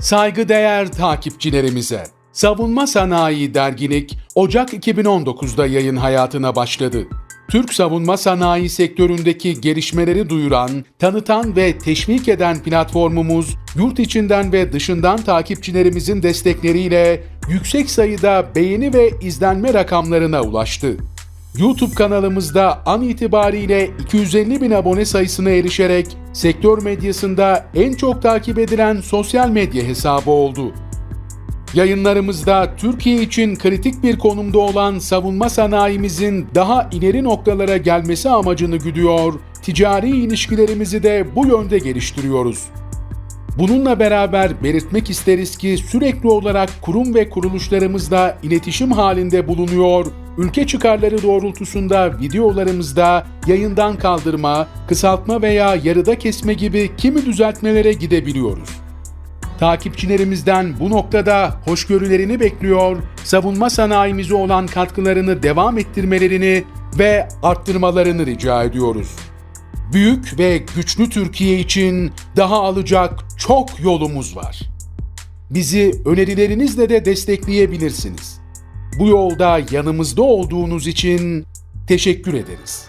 Saygıdeğer takipçilerimize, Savunma Sanayi Dergilik Ocak 2019'da yayın hayatına başladı. Türk savunma sanayi sektöründeki gelişmeleri duyuran, tanıtan ve teşvik eden platformumuz, yurt içinden ve dışından takipçilerimizin destekleriyle yüksek sayıda beğeni ve izlenme rakamlarına ulaştı. YouTube kanalımızda an itibariyle 250 bin abone sayısına erişerek sektör medyasında en çok takip edilen sosyal medya hesabı oldu. Yayınlarımızda Türkiye için kritik bir konumda olan savunma sanayimizin daha ileri noktalara gelmesi amacını güdüyor, ticari ilişkilerimizi de bu yönde geliştiriyoruz. Bununla beraber belirtmek isteriz ki sürekli olarak kurum ve kuruluşlarımızla iletişim halinde bulunuyor, ülke çıkarları doğrultusunda videolarımızda yayından kaldırma, kısaltma veya yarıda kesme gibi kimi düzeltmelere gidebiliyoruz. Takipçilerimizden bu noktada hoşgörülerini bekliyor, savunma sanayimize olan katkılarını devam ettirmelerini ve arttırmalarını rica ediyoruz. Büyük ve güçlü Türkiye için daha alacak çok yolumuz var. Bizi önerilerinizle de destekleyebilirsiniz. Bu yolda yanımızda olduğunuz için teşekkür ederiz.